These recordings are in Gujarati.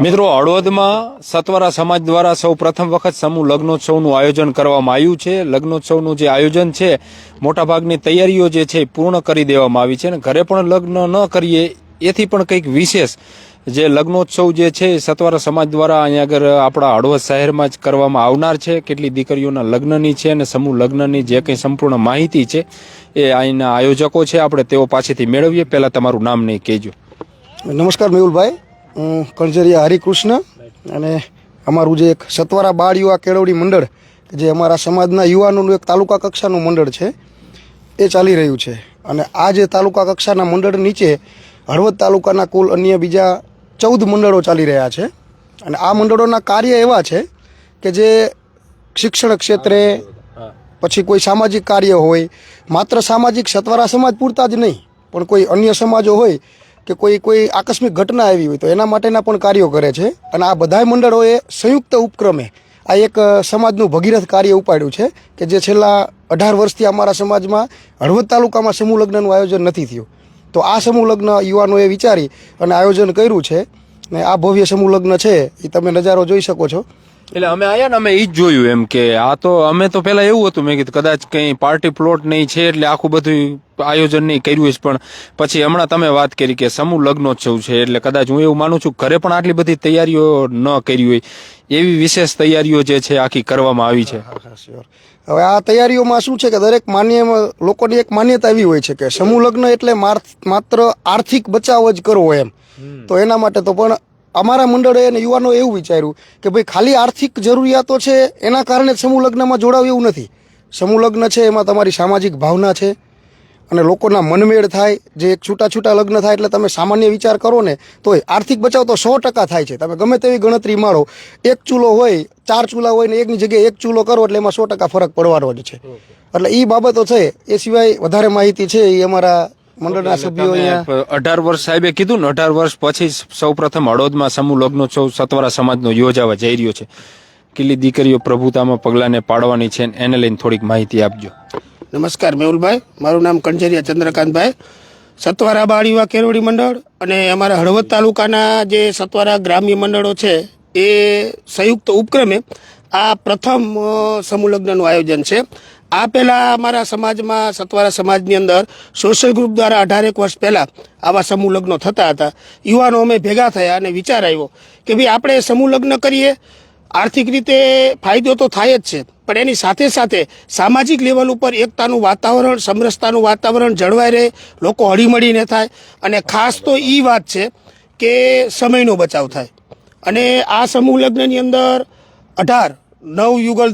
મિત્રો, હળવદમાં સતવારા સમાજ દ્વારા સૌ પ્રથમ વખત સમૂહ લગ્નોત્સવનું આયોજન કરવામાં આવ્યું છે. લગ્નોત્સવનું જે આયોજન છે, મોટાભાગની તૈયારીઓ જે છે પૂર્ણ કરી દેવામાં આવી છે અને ઘરે પણ લગ્ન ન કરીએ, એથી પણ કંઈક વિશેષ જે લગ્નોત્સવ જે છે સતવારા સમાજ દ્વારા અહીંયા આગળ આપણા હળવદ શહેરમાં જ કરવામાં આવનાર છે. કેટલી દીકરીઓના લગ્નની છે અને સમૂહ લગ્નની જે કંઈ સંપૂર્ણ માહિતી છે એ અહીંના આયોજકો છે. આપણે તેઓ પાસેથી મેળવીએ. પહેલાં તમારું નામ નહીં કહેજો. નમસ્કાર, મેહુલભાઈ. કણજરિયા હરિકૃષ્ણ અને અમારું જે એક સતવારા બાળ યુવા કેળવણી મંડળ કે જે અમારા સમાજના યુવાનોનું એક તાલુકા કક્ષાનું મંડળ છે, એ ચાલી રહ્યું છે. અને આ જે તાલુકા કક્ષાના મંડળ નીચે હળવદ તાલુકાના કુલ અન્ય બીજા ચૌદ મંડળો ચાલી રહ્યા છે. અને આ મંડળોના કાર્ય એવા છે કે જે શિક્ષણ ક્ષેત્રે પછી કોઈ સામાજિક કાર્ય હોય, માત્ર સામાજિક સતવારા સમાજ પૂરતા જ નહીં, પણ કોઈ અન્ય સમાજો હોય કે કોઈ કોઈ આકસ્મિક ઘટના આવી હોય તો એના માટેના પણ કાર્યો કરે છે. અને આ બધાય મંડળોએ સંયુક્ત ઉપક્રમે આ એક સમાજનું ભગીરથ કાર્ય ઉપાડ્યું છે કે જે છેલ્લા અઢાર વર્ષથી અમારા સમાજમાં હળવદ તાલુકામાં સમૂહ લગ્નનું આયોજન નથી થયું. તો આ સમૂહ લગ્ન યુવાનોએ વિચારી અને આયોજન કર્યું છે. ને આ ભવ્ય સમૂહ લગ્ન છે એ તમે નજારો જોઈ શકો છો. એટલે અમે આયા ને અમે એ જ જોયું એમ કે આ તો અમે તો પેલા એવું હતું મેં કીધું કદાચ કઈ પાર્ટી પ્લોટ નહીં છે એટલે આખું બધું આયોજન નહીં કર્યું છે પણ પછી હમણાં તમે વાત કરી કે સમૂહ લગ્નોત્સવ છે એટલે કદાચ હું એવું માનું છું ઘરે પણ આટલી બધી તૈયારીઓ ન કરી હોય. એવી વિશેષ તૈયારીઓ જે છે આખી કરવામાં આવી છે. હવે આ તૈયારીઓમાં શું છે કે દરેક માન્ય લોકોની એક માન્યતા એવી હોય છે કે સમૂહ લગ્ન એટલે માત્ર આર્થિક બચાવ જ કરવો એમ. તો એના માટે તો પણ અમારા મંડળે અને યુવાનોએ એવું વિચાર્યું કે ભાઈ ખાલી આર્થિક જરૂરિયાતો છે એના કારણે સમૂહ લગ્નમાં જોડાવું એવું નથી. સમૂહ લગ્ન છે એમાં તમારી સામાજિક ભાવના છે અને લોકોના મનમેળ થાય જે એક છૂટા છૂટા લગ્ન થાય એટલે તમે સામાન્ય વિચાર કરો ને તોય આર્થિક બચાવ તો સો ટકા થાય છે. તમે ગમે તેવી ગણતરી મારો એક ચૂલો હોય ચાર ચૂલા હોય ને એકની જગ્યાએ એક ચૂલો કરો એટલે એમાં સો ટકા ફરક પડવાનો જ છે. એટલે એ બાબતો છે એ સિવાય વધારે માહિતી છે એ અમારા મંડળના સભ્યો અહીંયા અઢાર વર્ષ સાહેબે કીધું ને અઢાર વર્ષ પછી સૌ પ્રથમ હળવદમાં સમૂહ લગ્નોત્સવ સતવારા સમાજનો યોજાવા જઈ રહ્યો છે. કેટલી દીકરીઓ પ્રભુતામાં પગલાને પાડવાની છે એને લઈને થોડીક માહિતી આપજો. નમસ્કાર મેહુલભાઈ. મારું નામ કંજરિયા ચંદ્રકાંતભાઈ. સતવારા બાળીવા કેરવડી મંડળ અને અમારા હળવદ તાલુકાના જે સતવારા ગ્રામ્ય મંડળો છે એ સંયુક્ત ઉપક્રમે આ પ્રથમ સમૂહ લગ્નનું આયોજન છે. આ પહેલાં અમારા સમાજમાં, સતવારા સમાજની અંદર સોશિયલ ગ્રુપ દ્વારા અઢારેક વર્ષ પહેલાં આવા સમૂહ લગ્નો થતા હતા. યુવાનો અમે ભેગા થયા અને વિચાર આવ્યો કે ભાઈ આપણે સમૂહ લગ્ન કરીએ. આર્થિક રીતે ફાયદો તો થાય જ છે, પણ એની સાથે સાથે સામાજિક લેવલ ઉપર એકતાનું વાતાવરણ, સમરસતાનું વાતાવરણ જળવાઈ રહે, લોકો હળીમળીને થાય અને ખાસ તો એ વાત છે કે સમયનો બચાવ થાય. અને આ સમૂહ લગ્નની અંદર અઢાર નવ યુગલ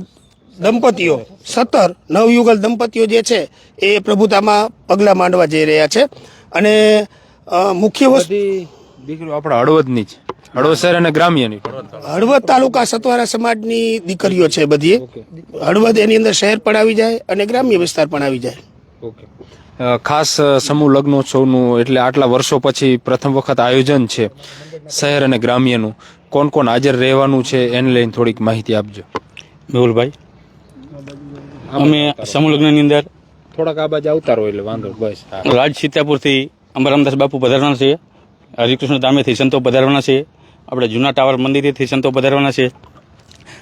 દંપતીઓ સત્તર નવયુગલ દંપતીઓ જે છે એ પ્રભુતામાં પગલાં માંડવા જઈ રહ્યા છે. અને મુખ્ય વસ્તુ દીકરીઓ આપણા હળવદની જ હળવદ શહેર અને ગ્રામ્યની હળવદ તાલુકા સતવારા સમાજની દીકરીઓ છે બધી. હળવદ એની અંદર શહેર પણ આવી જાય અને ગ્રામ્ય વિસ્તાર પણ આવી જાય. ઓકે. ખાસ સમૂહ લગ્નોત્સવનું એટલે આટલા વર્ષો પછી પ્રથમ વખત આયોજન છે શહેર અને ગ્રામ્યનું. કોણ કોણ હાજર રહેવાનું છે એને લઈને થોડીક માહિતી આપજો. મેહુલભાઈ. અમે સમૂહ લગ્નની અંદર થોડાક આ બાજુ આવતા રહો એટલે વાંધો બસ. રાજ સીતાપુરથી અંબરામદાસ બાપુ પધારવાના છે. હરિકૃષ્ણ ધામેથી સંતો પધારવાના છે. આપણે જૂના ટાવર મંદિરેથી સંતો પધારવાના છે.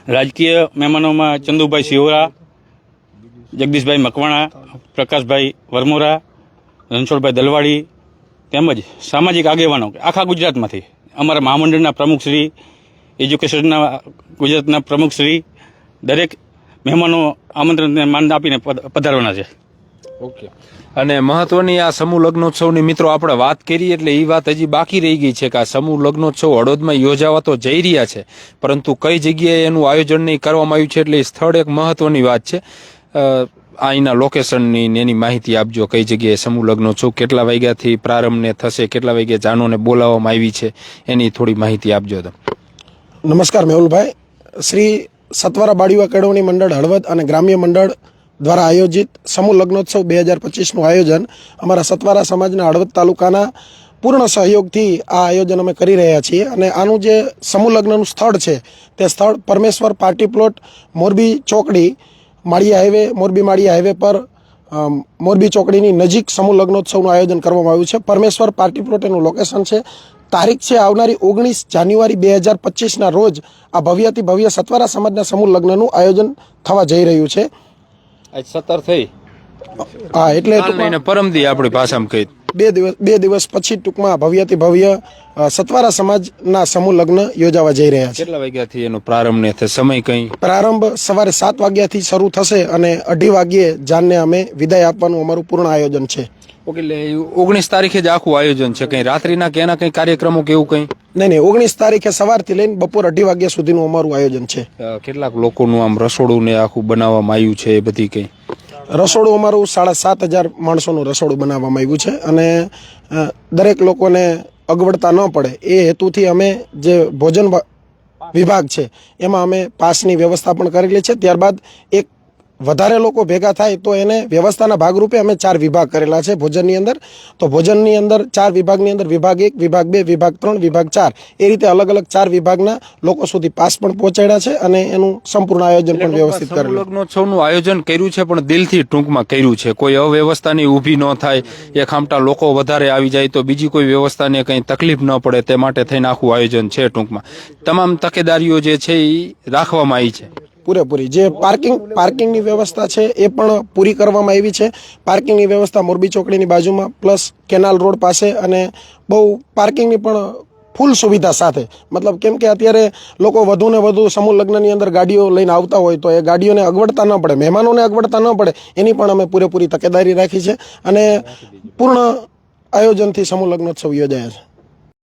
રાજકીય મહેમાનોમાં ચંદુભાઈ સિહોરા જગદીશભાઈ મકવાણા પ્રકાશભાઈ વરમોરા રણછોડભાઈ દલવાડી તેમજ સામાજિક આગેવાનો આખા ગુજરાતમાંથી. અમારા મહામંડળના પ્રમુખશ્રી એજ્યુકેશનના ગુજરાતના પ્રમુખશ્રી દરેક મહેમાનો આમંત્રણને માન આપીને પધ- પધારવાના છે. ઓકે. અને મહત્વની આ સમૂહ લગ્નોત્સવની મિત્રો આપણે વાત કરી એટલે એ વાત હજી બાકી રહી ગઈ છે કે આ સમૂહ લગ્નોત્સવ હળવદમાં યોજાવા તો જઈ રહ્યા છે. પરંતુ કઈ જગ્યાએ એનું આયોજન નહીં કરવામાં આવ્યું છે એટલે એ સ્થળ એક મહત્વની વાત છે. અહીંના લોકેશનની ને એની માહિતી આપજો કઈ જગ્યાએ સમૂહ લગ્નોત્સવ કેટલા વાગ્યાથી પ્રારંભને થશે કેટલા વાગ્યા જાનોને બોલાવવામાં આવી છે એની થોડી માહિતી આપજો તમે નમસ્કાર મેહુલભાઈ. શ્રી સત્વરા બાળીવા કેળવણી મંડળ હળવદ અને ગ્રામ્ય મંડળ દ્વારા આયોજિત સમૂહ લગ્નોત્સવ બે હજાર પચીસનું આયોજન અમારા સતવારા સમાજના હળવદ તાલુકાના પૂર્ણ સહયોગથી આ આયોજન અમે કરી રહ્યા છીએ અને આનું જે સમૂહ લગ્નનું સ્થળ છે તે સ્થળ પરમેશ્વર પાર્ટી પ્લોટ મોરબી ચોકડી માળી હાઈવે, મોરબી માળી હાઈવે પર મોરબી ચોકડીની નજીક સમૂહ લગ્નોત્સવનું આયોજન કરવામાં આવ્યું છે. પરમેશ્વર પાર્ટી પ્લોટ એનું લોકેશન છે. તારીખ છે આવનારી ઓગણીસ જાન્યુઆરી બે હજાર પચીસના રોજ આ ભવ્યથી ભવ્ય સત્વારા સમાજના સમૂહ લગ્નનું આયોજન થવા જઈ રહ્યું છે. આજ સત્તર થઈ. હા એટલે પરમદી આપણી ભાષામાં કહી. બે દિવસ બે દિવસ પછી ટૂંકમાં ભવ્યથી ભવ્ય સત્વારા સમાજના સમૂહ લગ્ન યોજાવા જઈ રહ્યા છે. કેટલા વાગ્યાથી એનો પ્રારંભ ને સમય કઈ? પ્રારંભ સવારે સાત વાગ્યાથી શરૂ થશે અને અઢી વાગ્યે જાનને અમે વિદાય આપવાનું અમારું પૂર્ણ આયોજન છે. ઓકે એટલે ઓગણીસ તારીખે જ આખું આયોજન છે? કઈ રાત્રિના કે એના કઈ કાર્યક્રમો કે એવું કઈ? નહીં નહીં ઓગણીસ તારીખે સવારથી લઈને બપોર અઢી વાગ્યા સુધીનું અમારું આયોજન છે. અ, કેટલાક લોકોનું આમ રસોડું ને આખું બનાવવામાં આવ્યું છે એ બધી કઈ? રસોડું અમારું સાડા સાત હજાર માણસોનું રસોડું બનાવવામાં આવ્યું છે અને અ, દરેક લોકોને અગવડતા ન પડે. એ હેતુથી અમે જે ભોજન વ- વિભાગ છે એમાં અમે પાસની વ્યવસ્થા પણ કરેલી છે. ત્યારબાદ એક વધારે લોકો ભેગા થાય તો એને વ્યવસ્થાના ભાગરૂપે અમે ચાર વિભાગ કરેલા છે ભોજનની અંદર. તો ભોજનની અંદર ચાર વિભાગની અંદર વિભાગ એક વિભાગ બે વિભાગ ત્રણ વિભાગ ચાર. એ રીતે અલગ અલગ ચાર વિભાગના લોકો સુધી પાસ પણ પહોંચાડ્યા છે અને એનું સંપૂર્ણ આયોજન પણ વ્યવસ્થિત કરેલું. લગ્નોત્સવનું આયોજન કર્યું છે પણ દિલથી ટૂંકમાં કર્યું છે. કોઈ અવ્યવસ્થાની ઊભી ન થાય એ ખામટા લોકો વધારે આવી જાય તો બીજી કોઈ વ્યવસ્થાને કંઈ તકલીફ ન પડે તે માટે થઈને આખું આયોજન છે ટૂંકમાં. તમામ તકેદારીઓ જે છે એ રાખવામાં આવી છે. પૂરેપૂરી. જે પાર્કિંગ પાર્કિંગની વ્યવસ્થા છે એ પણ પૂરી કરવામાં આવી છે. પાર્કિંગની વ્યવસ્થા મોરબી ચોકડીની બાજુમાં પ્લસ કેનાલ રોડ પાસે અને બહુ પાર્કિંગની પણ ફૂલ સુવિધા સાથે. મતલબ કેમ કે અત્યારે લોકો વધુ ને વધુ સમૂહ લગ્નની અંદર ગાડીઓ લઈને આવતા હોય તો એ ગાડીઓને અગવડતા ન પડે મહેમાનોને અગવડતા ન પડે. એની પણ અમે પૂરેપૂરી તકેદારી રાખી છે અને પૂર્ણ આયોજનથી સમૂહ લગ્નોત્સવ યોજાયા છે.